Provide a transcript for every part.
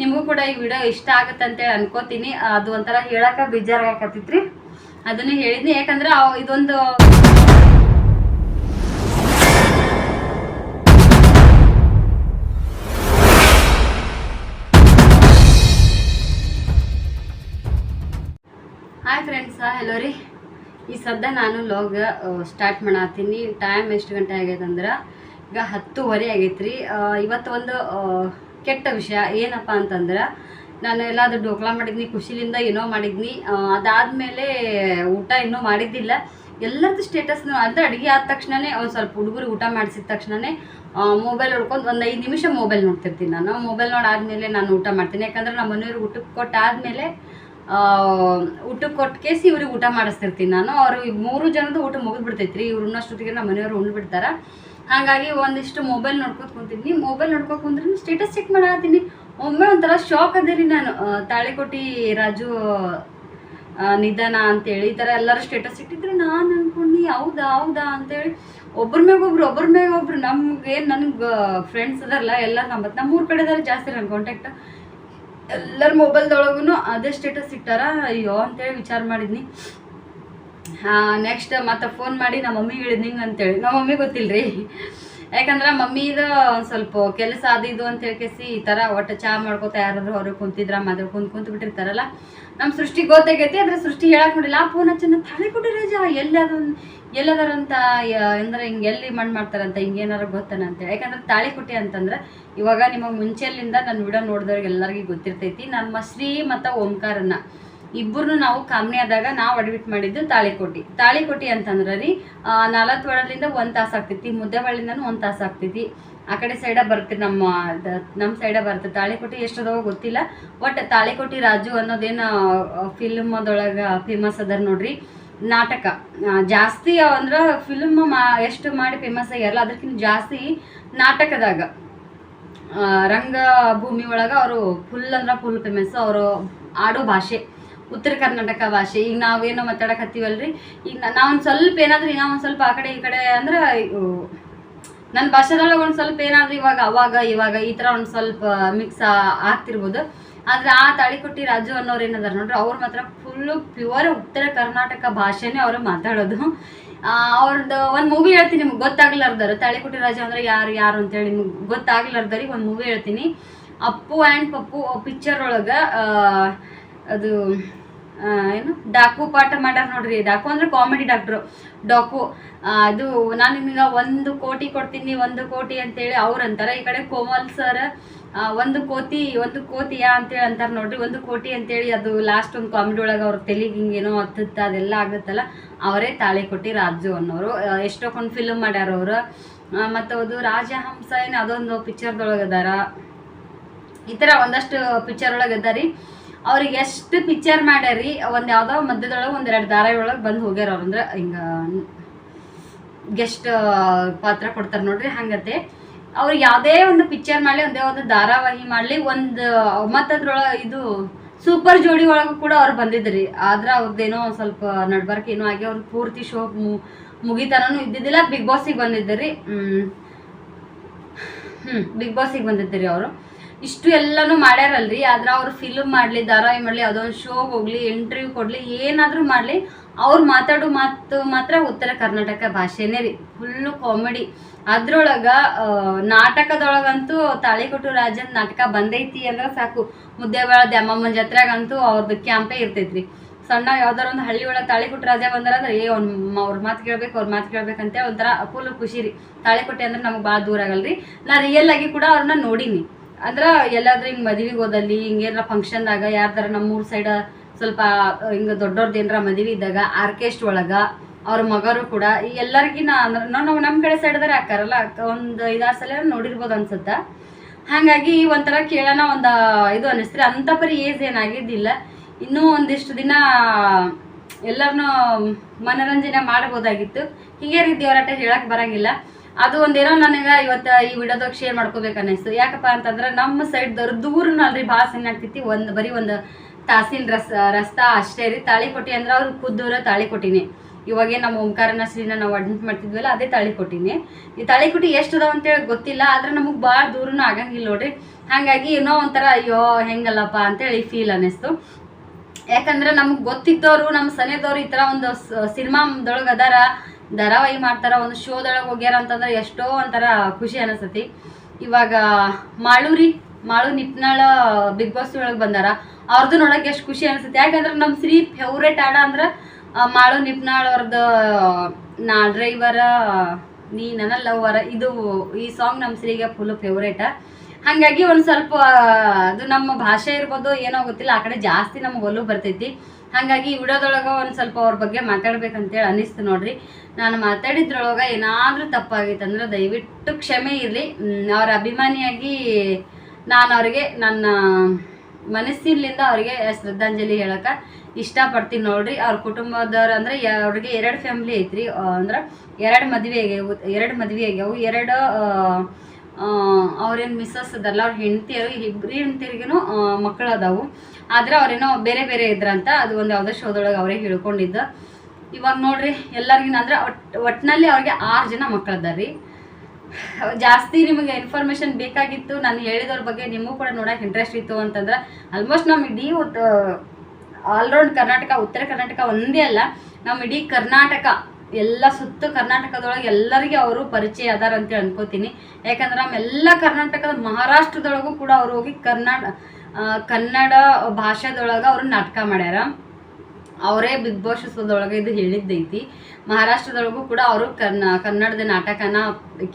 ನಿಮಗೂ ಕೂಡ ಈ ವಿಡಿಯೋ ಇಷ್ಟ ಆಗುತ್ತೆ ಅಂತೇಳಿ ಅನ್ಕೋತೀನಿ. ಅದು ಒಂಥರ ಹೇಳಕ್ಕೆ ಬೇಜಾರಾಗಕತ್ತಿತ್ರಿ. ಅದನ್ನು ಹೇಳಿದ್ನಿ. ಯಾಕಂದ್ರೆ ಇದೊಂದು ಹಾಯ್ ಫ್ರೆಂಡ್ಸ್ ಹೆಲೋ ರೀ. ಈ ಸದ್ದ ನಾನು ಲಾಗ್ ಸ್ಟಾರ್ಟ್ ಮಾಡತ್ತೀನಿ ಟೈಮ್ ಎಷ್ಟು ಗಂಟೆ ಆಗೈತೆ ಅಂದ್ರೆ ಈಗ ಹತ್ತುವರೆ ಆಗೈತ್ರಿ. ಇವತ್ತು ಒಂದು ಕೆಟ್ಟ ವಿಷಯ. ಏನಪ್ಪ ಅಂತಂದ್ರೆ, ನಾನು ಎಲ್ಲಾದ್ರೂ ಡೋಕ್ಲಾ ಮಾಡಿದ್ನಿ, ಖುಷಿಲಿಂದ ಏನೋ ಮಾಡಿದ್ನಿ. ಅದಾದಮೇಲೆ ಊಟ ಇನ್ನೂ ಮಾಡಿದ್ದಿಲ್ಲ. ಎಲ್ಲರದ್ದು ಸ್ಟೇಟಸ್ ಅಂದರೆ ಅಡುಗೆ ಆದ ತಕ್ಷಣನೇ, ಒಂದು ಸ್ವಲ್ಪ ಹುಡುಗರು ಊಟ ಮಾಡಿಸಿದ ತಕ್ಷಣನೇ ಮೊಬೈಲ್ ಹೊಡ್ಕೊಂಡು ಒಂದು ಐದು ನಿಮಿಷ ಮೊಬೈಲ್ ನೋಡ್ತಿರ್ತೀನಿ ನಾನು. ಮೊಬೈಲ್ ನೋಡಾದ್ಮೇಲೆ ನಾನು ಊಟ ಮಾಡ್ತೀನಿ. ಯಾಕಂದ್ರೆ ನಮ್ಮ ಮನೆಯವ್ರಿಗೆ ಊಟಕ್ಕೆ ಕೊಟ್ಟಾದ್ಮೇಲೆ ಊಟಕ್ಕೆ ಕೊಟ್ಟು ಕೇಸಿ ಇವ್ರಿಗೆ ಊಟ ಮಾಡಿಸ್ತಿರ್ತೀನಿ ನಾನು. ಅವರು ಮೂರು ಜನದ ಊಟ ಮುಗಿದ್ಬಿಡ್ತೈತ್ರಿ. ಇವ್ರು ಇನ್ನಷ್ಟೊತ್ತಿಗೆ ನಮ್ಮ ಮನೆಯವರು ಉಂಡ್ಬಿಡ್ತಾರ ಹಾಗಾಗಿ ಒಂದಿಷ್ಟು ಮೊಬೈಲ್ ನೋಡ್ಕೊತ ಕುಂತಿದ್ನಿ. ಮೊಬೈಲ್ ನೋಡ್ಕೊತ ಕುಂದ್ರೆ ಸ್ಟೇಟಸ್ ಚೆಕ್ ಮಾಡತ್ತೀನಿ ಒಮ್ಮೆ ಒಂಥರ ಶಾಕ್ ಅದೇ ರೀ ನಾನು ತಾಳಿಕೋಟಿ ರಾಜು ನಿಧಾನ ಅಂತೇಳಿ, ಈ ಥರ ಎಲ್ಲರೂ ಸ್ಟೇಟಸ್ ಇಟ್ಟಿದ್ರು. ನಾನು ಅನ್ಕೊಂಡು ಹೌದಾ ಹೌದಾ ಅಂತೇಳಿ ಒಬ್ಬರ ಒಬ್ರು ಒಬ್ಬರ ಒಬ್ರು. ನಮ್ಗೆ ಏನು ನನಗೆ ಫ್ರೆಂಡ್ಸ್ ಅದಾರಲ್ಲ ಎಲ್ಲ ನಮ್ಮ ನಮ್ಮೂರ ಕಡೆದಾರ ಜಾಸ್ತಿ ನನ್ನ ಕಾಂಟ್ಯಾಕ್ಟ್ ಎಲ್ಲರ ಮೊಬೈಲ್ದೊಳಗೂ ಅದೇ ಸ್ಟೇಟಸ್ ಇಟ್ಟಾರ. ಅಯ್ಯೋ ಅಂತೇಳಿ ವಿಚಾರ ಮಾಡಿದ್ನಿ. ನೆಕ್ಸ್ಟ್ ಮತ್ತೆ ಫೋನ್ ಮಾಡಿ ನಮ್ಮ ಮಮ್ಮಿಗೆ ಹೇಳಿದ್ ನಿಂಗೆ ಅಂತೇಳಿ. ನಮ್ಮ ಮಮ್ಮಿ ಗೊತ್ತಿಲ್ರಿ. ಯಾಕಂದ್ರೆ ಮಮ್ಮಿದ ಸ್ವಲ್ಪ ಕೆಲಸ ಅದು ಅಂತ ಹೇಳ್ಕೇಸಿ ಈ ಥರ ಒಟ್ಟು ಚಾ ಮಾಡ್ಕೋತ ಯಾರಾದ್ರೂ ಅವ್ರಿಗೆ ಕುಂತಿದ್ರ ಮಾತಾಡ್ಕೊಂಡು ಕುಂತು ಬಿಟ್ಟಿರ್ತಾರಲ್ಲ ನಮ್ಮ ಸೃಷ್ಟಿ ಗೊತ್ತಾಗೈತಿ ಅದ್ರ ಸೃಷ್ಟಿ ಹೇಳಕ್ ನೋಡಿಲ್ಲ. ಆ ಫೋನ್ ಹಚ್ಚ ತಾಳಿ ಕೊಡಿ ರಜ ಎಲ್ಲಿ ಅದ ಎಲ್ಲದಾರಂತ ಅಂದ್ರೆ ಹಿಂಗೆ ಎಲ್ಲಿ ಮಣ್ಣು ಮಾಡ್ತಾರಂತ, ಹಿಂಗೆ ಏನಾರ ಗೊತ್ತನ ಅಂತೇಳಿ. ಯಾಕಂದ್ರೆ ತಾಳಿ ಕೊಟ್ಟಿ ಅಂತಂದ್ರೆ ಇವಾಗ ನಿಮಗೆ ಮುಂಚೆಲಿಂದ ನನ್ನ ವಿಡಿಯೋ ನೋಡಿದವ್ರಿಗೆ ಎಲ್ಲರಿಗೂ ಗೊತ್ತಿರ್ತೈತಿ. ನಮ್ಮ ಶ್ರೀ ಮತ್ತು ಓಂಕಾರನ್ನ ಇಬ್ಬರನ್ನು ನಾವು ಕಾಮನೆ ಆದಾಗ ನಾವು ಅಡ್ಮಿಟ್ ಮಾಡಿದ್ದು ತಾಳಿಕೋಟಿ ತಾಳಿಕೋಟಿ ಅಂತಂದ್ರೆ ರೀ ನಾಲ್ಕು ಒಳಲಿಂದ ಒಂದು ತಾಸು ಆಗ್ತೈತಿ ಮುದ್ದೆಬಳ್ಳಿಂದನೂ ಒಂದು ತಾಸು ಆಗ್ತೈತಿ. ಆ ಕಡೆ ಸೈಡ ಬರ್ತೈತಿ ನಮ್ಮ ನಮ್ಮ ಸೈಡ ಬರ್ತೈತಿ ತಾಳಿಕೋಟಿ ಎಷ್ಟು ಅದಾವ ಗೊತ್ತಿಲ್ಲ ಒಟ್ಟು ತಾಳಿಕೋಟಿ ರಾಜು ಅನ್ನೋದೇನು ಫಿಲ್ಮದೊಳಗೆ ಫೇಮಸ್ ಅದಾರ ನೋಡ್ರಿ. ನಾಟಕ ಜಾಸ್ತಿ ಅಂದ್ರೆ ಫಿಲ್ಮ್ ಮಾ, ಎಷ್ಟು ಮಾಡಿ ಫೇಮಸ್ ಆಗ್ಯಾರಲ್ಲ, ಅದಕ್ಕಿಂತ ಜಾಸ್ತಿ ನಾಟಕದಾಗ. ರಂಗಭೂಮಿ ಒಳಗೆ ಅವರು ಫುಲ್ ಅಂದ್ರೆ ಫುಲ್ ಫೇಮಸ್ ಅವರು ಆಡೋ ಭಾಷೆ. ಉತ್ತರ ಕರ್ನಾಟಕ ಭಾಷೆ. ಈಗ ನಾವೇನೋ ಮಾತಾಡಕ್ ಹತ್ತೀವಲ್ರಿ ಈಗ ನಾವು ಒಂದು ಸ್ವಲ್ಪ ಏನಾದ್ರೂ ಇನ್ನೂ ಒಂದು ಸ್ವಲ್ಪ ಆ ಕಡೆ ಈ ಕಡೆ ಅಂದ್ರೆ ನನ್ನ ಭಾಷೆದೊಳಗೆ ಒಂದು ಸ್ವಲ್ಪ ಏನಾದ್ರೂ ಇವಾಗ, ಅವಾಗ, ಇವಾಗ ಈ ಥರ ಒಂದು ಸ್ವಲ್ಪ ಮಿಕ್ಸ್ ಆಗ್ತಿರ್ಬೋದು. ಆದ್ರೆ ಆ ತಾಳಿಕೊಟ್ಟಿ ರಾಜು ಅನ್ನೋರು ಏನದಾರ ನೋಡ್ರಿ, ಅವ್ರು ಮಾತ್ರ ಫುಲ್ಲು ಪ್ಯೂರ್ ಉತ್ತರ ಕರ್ನಾಟಕ ಭಾಷೆನೇ ಅವರು ಮಾತಾಡೋದು. ಅವ್ರದ್ದು ಒಂದು ಮೂವಿ ಹೇಳ್ತೀನಿ ನಿಮ್ಗೆ ಗೊತ್ತಾಗ್ಲಾರ್ದಾರ ತಾಳಿಕೊಟ್ಟಿ ರಾಜು ಅಂದ್ರೆ ಯಾರು ಯಾರು ಅಂತೇಳಿ ನಿಮ್ಗೆ ಗೊತ್ತಾಗ್ಲಾರ್ದವ್ರಿಗೆ ಒಂದು ಮೂವಿ ಹೇಳ್ತೀನಿ. ಅಪ್ಪು ಆ್ಯಂಡ್ ಪಪ್ಪು ಪಿಕ್ಚರ್ ಒಳಗೆ ಅದು ಏನು? ಡಾಕು ಪಾಠ ಮಾಡ್ಯಾರ ನೋಡ್ರಿ. ಡಾಕು ಅಂದ್ರೆ ಕಾಮಿಡಿ ಡಾಕ್ಟ್ರು ಡಾಕು ಅದು ನಾನು ನಿಮಗೆ ಒಂದು ಕೋಟಿ ಕೊಡ್ತೀನಿ, ಒಂದು ಕೋಟಿ ಅಂತೇಳಿ ಅವ್ರು ಅಂತಾರೆ. ಈ ಕಡೆ ಕೋಮಲ್ ಸರ್ ಒಂದು ಕೋತಿ, ಒಂದು ಕೋತಿಯಾ ಅಂತೇಳಿ ಅಂತಾರೆ ನೋಡ್ರಿ. ಒಂದು ಕೋಟಿ ಅಂತೇಳಿ ಅದು ಲಾಸ್ಟ್ ಒಂದು ಕಾಮಿಡಿ ಒಳಗೆ ಅವ್ರ ತೆಲಿಗೆ ಹಿಂಗೇನೋ ಹತ್ತುತ್ತ, ಅದೆಲ್ಲ ಆಗುತ್ತಲ್ಲ. ಅವರೇ ತಾಳಿ ಕೊಟ್ಟಿ ರಾಜು ಅನ್ನೋರು. ಎಷ್ಟೊಂದು ಫಿಲ್ಮ್ ಮಾಡ್ಯಾರ ಅವರು. ಮತ್ತು ಅದು ರಾಜಹಂಸ ಏನು ಅದೊಂದು ಪಿಕ್ಚರ್ದೊಳಗೆ ಅದಾರ. ಈ ಥರ ಒಂದಷ್ಟು ಪಿಕ್ಚರ್ ಒಳಗೆ ಅದಾರಿ. ಅವ್ರಿಗೆ ಎಷ್ಟು ಪಿಕ್ಚರ್ ಮಾಡ್ಯಾರಿ, ಒಂದು ಯಾವುದೋ ಮಧ್ಯದೊಳಗೆ ಒಂದು ಎರಡು ಧಾರಾವಾಹಿ ಒಳಗೆ ಬಂದು ಹೋಗ್ಯಾರ ಅವ್ರು ಅಂದ್ರೆ ಹಿಂಗೆ ಗೆಸ್ಟ್ ಪಾತ್ರ ಕೊಡ್ತಾರೆ ನೋಡ್ರಿ ಹಂಗತೆ. ಅವ್ರಿಗೆ ಯಾವುದೇ ಒಂದು ಪಿಕ್ಚರ್ ಮಾಡಲಿ, ಒಂದೇ ಒಂದು ಧಾರಾವಾಹಿ ಮಾಡಲಿ, ಒಂದು ಮತ್ತು ಅದ್ರೊಳಗೆ ಇದು ಸೂಪರ್ ಜೋಡಿ ಒಳಗೂ ಕೂಡ ಅವ್ರು ಬಂದಿದ್ರಿ. ಆದ್ರೆ ಅವ್ರದ್ದೇನೋ ಸ್ವಲ್ಪ ನಡ್ಬಾರ್ಕ ಏನೋ ಆಗಿ ಅವ್ರು ಪೂರ್ತಿ ಶೋ ಮುಗಿತನೂ ಇದ್ದಿದ್ದಿಲ್ಲ ಬಿಗ್ ಬಾಸಿಗೆ ಬಂದಿದ್ದರಿ ಹ್ಮ್. ಬಿಗ್ ಬಾಸಿಗೆ ಬಂದಿದ್ರಿ ಅವರು. ಇಷ್ಟು ಎಲ್ಲಾನು ಮಾಡ್ಯಾರಲ್ರಿ, ಆದ್ರೆ ಅವ್ರು ಫಿಲ್ಮ್ ಮಾಡ್ಲಿ, ಧಾರಾವಾಹಿ ಮಾಡ್ಲಿ, ಅದೊಂದು ಶೋ ಹೋಗ್ಲಿ ಇಂಟರ್ವ್ಯೂ ಕೊಡ್ಲಿ, ಏನಾದರೂ ಮಾಡ್ಲಿ, ಅವ್ರು ಮಾತಾಡೋ ಮಾತು ಮಾತ್ರ ಉತ್ತರ ಕರ್ನಾಟಕ ಭಾಷೆನೇ ರೀ ಫುಲ್ಲು ಕಾಮಿಡಿ ಅದ್ರೊಳಗೆ ನಾಟಕದೊಳಗಂತೂ ತಾಳಿಕೊಟ್ಟು ರಾಜನ್ ನಾಟಕ ಬಂದೈತಿ ಅಂದ್ರೆ ಸಾಕು. ಮುದ್ದೆಬೇಳ ದ್ಯಾಮಮ್ಮನ ಜಾತ್ರೆಗಂತೂ ಅವ್ರದ್ದು ಕ್ಯಾಂಪೇ ಇರ್ತೈತ್ರಿ. ಸಣ್ಣ ಯಾವ್ದಾರ ಒಂದು ಹಳ್ಳಿ ಒಳಗೆ ತಾಳಿಕೊಟ್ಟು ರಾಜ ಬಂದಾರಂದ್ರೆ ಏ, ಅವ್ನ ಅವ್ರ ಮಾತು ಕೇಳ್ಬೇಕು, ಅವ್ರ ಮಾತು ಕೇಳ್ಬೇಕಂತ ಒಂಥರ ಅಪೂಲು ಖುಷಿ ರೀ. ತಾಳಿಕೊಟ್ಟೆ ಅಂದ್ರೆ ನಮಗೆ ಭಾಳ ದೂರ ಆಗಲ್ರಿ. ನಾ ರಿಯಲ್ ಆಗಿ ಕೂಡ ಅವ್ರನ್ನ ನೋಡೀನಿ. ಅಂದ್ರ ಎಲ್ಲಾದ್ರೂ ಹಿಂಗ್ ಮದ್ವಿಗೆ ಹೋದಲ್ಲಿ ಹಿಂಗೇನಾರ ಫಂಕ್ಷನ್ದಾಗ ಯಾರ್ದಾರ ನಮ್ಮೂರ್ ಸೈಡ್ ಸ್ವಲ್ಪ, ಹಿಂಗ ದೊಡ್ಡವ್ರದ್ದು ಏನಾರ ಮದ್ವಿ ಇದ್ದಾಗ ಆರ್ಕೆಸ್ಟ್ ಒಳಗ ಅವ್ರ ಮಗರು ಕೂಡ ಈ ಎಲ್ಲರಿಗಿನ ಅಂದ್ರೆ ನಾವು ನಮ್ಮ ಕಡೆ ಸೈಡ್ದಾರೆ ಹಾಕಾರಲ್ಲ ಒಂದು ಐದಾರು ಸಲ ನೋಡಿರ್ಬೋದು ಅನ್ಸುತ್ತ. ಹಾಗಾಗಿ ಒಂಥರ ಕೇಳೋಣ ಒಂದು ಇದು ಅನಿಸ್ತ್ರಿ. ಅಂತ ಪರಿ ಏಜ್ ಏನಾಗಿದ್ದಿಲ್ಲ ಇನ್ನೂ ಒಂದಿಷ್ಟು ದಿನ ಎಲ್ಲರನ್ನೂ ಮನೋರಂಜನೆ ಮಾಡ್ಬೋದಾಗಿತ್ತು. ಹೀಗೆ ರೀತಿ ಹೋರಾಟ ಹೇಳಕ್ ಬರಂಗಿಲ್ಲ. ಅದು ಒಂದೇನೋ ನನಗೆ ಇವತ್ತು ಈ ವಿಡಿಯೋದಾಗ ಶೇರ್ ಮಾಡ್ಕೋಬೇಕು ಅನ್ನಿಸ್ತು. ಯಾಕಪ್ಪ ಅಂತಂದ್ರೆ ನಮ್ಮ ಸೈಡ್ದವ್ರು ದೂರನಲ್ರಿ ಭಾಳ ಸಣ್ಣ ಒಂದು ಬರೀ ಒಂದು ತಾಸಿನ ರಸ್, ರಸ್ತಾ ಅಷ್ಟೇ ರೀ. ತಾಳಿಕೊಟ್ಟಿ ಅಂದ್ರೆ ಅವ್ರು ಖುದ್ದೂರ ತಾಳಿಕೊಟ್ಟಿನಿ ಇವಾಗೇ ನಮ್ಮ ಓಂಕಾರನ ಶ್ರೀನ ನಾವು ಅಡ್ಮಿಟ್ ಮಾಡ್ತಿದ್ವಲ್ಲ, ಅದೇ ತಾಳಿಕೊಟ್ಟಿನಿ ಈ ತಾಳಿಕೊಟ್ಟಿ ಎಷ್ಟು ಅದಾವ ಅಂತೇಳಿ ಗೊತ್ತಿಲ್ಲ, ಆದ್ರೆ ನಮಗೆ ಭಾಳ ದೂರನೂ ಆಗಂಗಿಲ್ಲ ನೋಡ್ರಿ. ಹಾಗಾಗಿ ಏನೋ ಒಂಥರ ಅಯ್ಯೋ ಹೆಂಗಲ್ಲಪ್ಪ ಅಂತೇಳಿ ಫೀಲ್ ಅನ್ನಿಸ್ತು. ಯಾಕಂದ್ರೆ ನಮ್ಗೆ ಗೊತ್ತಿದ್ದವರು ನಮ್ಮ ಸನೇದವ್ರು ಈ ಥರ ಒಂದು ಸಿನಿಮಾದೊಳಗೆ ಅದಾರ. ಧಾರಾವಾಹಿ ಮಾಡ್ತಾರ ಒಂದು ಶೋದೊಳಗೆ ಹೋಗ್ಯಾರ ಅಂತಂದ್ರೆ ಎಷ್ಟೋ ಒಂಥರ ಖುಷಿ ಅನಿಸ್ತತಿ. ಇವಾಗ ಮಾಳೂರಿ ಮಾಳು ನಿಪ್ನಾಳ ಬಿಗ್ ಬಾಸ್ ಒಳಗೆ ಬಂದಾರ. ಅವ್ರದ್ದು ನೋಡಕ್ಕೆ ಎಷ್ಟು ಖುಷಿ ಅನಿಸುತ್ತೆ. ಯಾಕಂದ್ರೆ ನಮ್ಮ ಶ್ರೀ ಫೇವ್ರೇಟ್ ಆಡ ಅಂದ್ರೆ ಮಾಳು ನಿಪ್ನಾಳ್ ಅವ್ರದ್ದು ನಾ ಡ್ರೈವರ ನೀ ನನ್ನ ಲವ್ವರ ಇದು ಈ ಸಾಂಗ್ ನಮ್ಮ ಶ್ರೀಗೆ ಫುಲ್ ಫೇವ್ರೇಟ ಹಾಗಾಗಿ ಒಂದು ಸ್ವಲ್ಪ ಅದು ನಮ್ಮ ಭಾಷೆ ಇರ್ಬೋದು, ಏನೋ ಗೊತ್ತಿಲ್ಲ, ಆ ಕಡೆ ಜಾಸ್ತಿ ನಮ್ಗೆ ಒಲು ಬರ್ತೈತಿ. ಹಾಗಾಗಿ ವಿಡಿಯೋದೊಳಗೆ ಒಂದು ಸ್ವಲ್ಪ ಅವ್ರ ಬಗ್ಗೆ ಮಾತಾಡ್ಬೇಕಂತೇಳಿ ಅನ್ನಿಸ್ತು ನೋಡ್ರಿ. ನಾನು ಮಾತಾಡಿದ್ರೊಳಗೆ ಏನಾದರೂ ತಪ್ಪಾಗಿತ್ತಂದ್ರೆ ದಯವಿಟ್ಟು ಕ್ಷಮೆ ಇರಲಿ. ಅವ್ರ ಅಭಿಮಾನಿಯಾಗಿ ನಾನು ಅವ್ರಿಗೆ, ನನ್ನ ಮನಸ್ಸಿನಿಂದ ಅವ್ರಿಗೆ ಶ್ರದ್ಧಾಂಜಲಿ ಹೇಳಕ್ಕೆ ಇಷ್ಟಪಡ್ತೀನಿ ನೋಡ್ರಿ. ಅವ್ರ ಕುಟುಂಬದವ್ರು ಅಂದ್ರೆ ಅವ್ರಿಗೆ ಎರಡು ಫ್ಯಾಮಿಲಿ ಐತ್ರಿ. ಅಂದ್ರೆ ಎರಡು ಮದುವೆ ಆಗ್ಯಾವು ಎರಡು ಮದುವೆ ಆಗ್ಯಾವು ಎರಡು ಅವ್ರೇನು ಮಿಸ್ಸಸ್ ಅದಲ್ಲ ಅವ್ರ ಹೆಂಡತಿಯರು ಇಬ್ಬರು ಹೆಂಡತಿಯರಿಗೂ ಮಕ್ಕಳು ಅದಾವು ಆದ್ರೆ ಅವ್ರೇನೋ ಬೇರೆ ಬೇರೆ ಇದ್ರಂತ, ಅದು ಒಂದು ಯಾವುದೋ ಶೋದೊಳಗೆ ಅವರೇ ಹೇಳ್ಕೊಂಡಿದ್ದ. ಇವಾಗ ನೋಡ್ರಿ, ಎಲ್ಲರಿಗಿನ ಅಂದ್ರೆ ಒಟ್ ಒಟ್ಟಿನಲ್ಲಿ ಅವ್ರಿಗೆ ಆರು ಜನ ಮಕ್ಕಳದಾರ್ರಿ ಜಾಸ್ತಿ ನಿಮಗೆ ಇನ್ಫಾರ್ಮೇಶನ್ ಬೇಕಾಗಿತ್ತು, ನಾನು ಹೇಳಿದವ್ರ ಬಗ್ಗೆ ನಿಮಗೂ ಕೂಡ ನೋಡಕ್ಕೆ ಇಂಟ್ರೆಸ್ಟ್ ಇತ್ತು ಅಂತಂದ್ರೆ ಆಲ್ಮೋಸ್ಟ್ ನಮ್ಮ ಇಡೀ ಆಲ್ರೌಂಡ್ ಕರ್ನಾಟಕ, ಉತ್ತರ ಕರ್ನಾಟಕ ಒಂದೇ ಅಲ್ಲ ನಮ್ಮ ಇಡೀ ಕರ್ನಾಟಕ ಎಲ್ಲ ಸುತ್ತ ಕರ್ನಾಟಕದೊಳಗೆ ಎಲ್ಲರಿಗೆ ಅವರು ಪರಿಚಯ ಅದಾರ ಅಂತ ಅನ್ಕೋತೀನಿ. ಯಾಕಂದ್ರೆ ನಮ್ಮೆಲ್ಲ ಕರ್ನಾಟಕದ ಮಹಾರಾಷ್ಟ್ರದೊಳಗೂ ಕೂಡ ಅವ್ರು ಹೋಗಿ ಕರ್ನಾಟ ಕನ್ನಡ ಭಾಷೆದೊಳಗೆ ಅವರು ನಾಟಕ ಮಾಡ್ಯಾರ. ಅವರೇ ಬಿಗ್ ಬಾಸ್ ಇದು ಹೇಳಿದ್ದೈತಿ. ಮಹಾರಾಷ್ಟ್ರದೊಳಗೂ ಕೂಡ ಅವರು ಕನ್ನ ಕನ್ನಡದ ನಾಟಕನ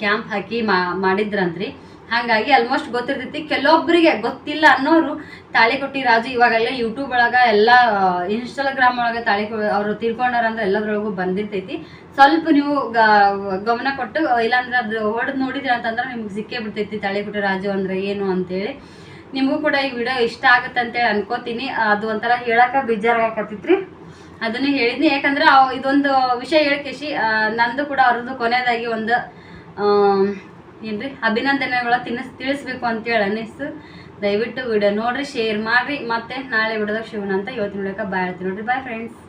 ಕ್ಯಾಂಪ್ ಹಾಕಿ ಮಾಡಿದ್ರಂತ್ರಿ. ಹಾಗಾಗಿ ಆಲ್ಮೋಸ್ಟ್ ಗೊತ್ತಿರ್ತೈತಿ. ಕೆಲವೊಬ್ಬರಿಗೆ ಗೊತ್ತಿಲ್ಲ ಅನ್ನೋರು ತಾಳಿಕೊಟ್ಟಿ ರಾಜು ಇವಾಗೆಲ್ಲ ಯೂಟ್ಯೂಬ್ ಒಳಗೆ ಎಲ್ಲ ಇನ್ಸ್ಟಾಗ್ರಾಮ್ ಒಳಗೆ ತಾಳಿ ಅವರು ತೀರ್ಕೊಂಡಾರ ಅಂದ್ರೆ ಎಲ್ಲದ್ರೊಳಗೂ ಬಂದಿರ್ತೈತಿ. ಸ್ವಲ್ಪ ನೀವು ಗಮನ ಕೊಟ್ಟು, ಇಲ್ಲಾಂದ್ರೆ ಅದು ಹೊಡೆದು ನೋಡಿದ್ರಿ ಅಂತಂದ್ರೆ ನಿಮ್ಗೆ ಸಿಕ್ಕೇ ಬಿಡ್ತೈತಿ ತಾಳಿಕೊಟ್ಟಿ ರಾಜು ಅಂದ್ರೆ ಏನು ಅಂತೇಳಿ. ನಿಮಗೂ ಕೂಡ ಈ ವಿಡಿಯೋ ಇಷ್ಟ ಆಗುತ್ತೆ ಅಂತೇಳಿ ಅನ್ಕೋತೀನಿ. ಅದು ಒಂಥರ ಹೇಳಕ್ಕೆ ಬೇಜಾರಾಗಕತ್ತಿತ್ರಿ. ಅದನ್ನು ಹೇಳಿದ್ನಿ. ಯಾಕಂದ್ರೆ ಇದೊಂದು ವಿಷಯ ಹೇಳ್ಕೇಶಿ ನಂದು ಕೂಡ ಅವ್ರದ್ದು ಕೊನೆಯದಾಗಿ ಒಂದು ಏನ್ರಿ? ಅಭಿನಂದನೆಗಳ ತಿನ್ನಿಸ್, ತಿಳಿಸ್ಬೇಕು ಅಂತೇಳಿ ಅನ್ನಿಸ್ತು. ದಯವಿಟ್ಟು ವಿಡಿಯೋ ನೋಡ್ರಿ, ಶೇರ್ ಮಾಡಿರಿ. ಮತ್ತೆ ನಾಳೆ ವಿಡಿಯೋದಾಗ ಶಿವನ ಅಂತ ಇವತ್ತಿನ ನೋಡಕ್ಕೆ ಬಾಯ್ ಹೇಳ್ತೀನಿ ನೋಡ್ರಿ. Bye friends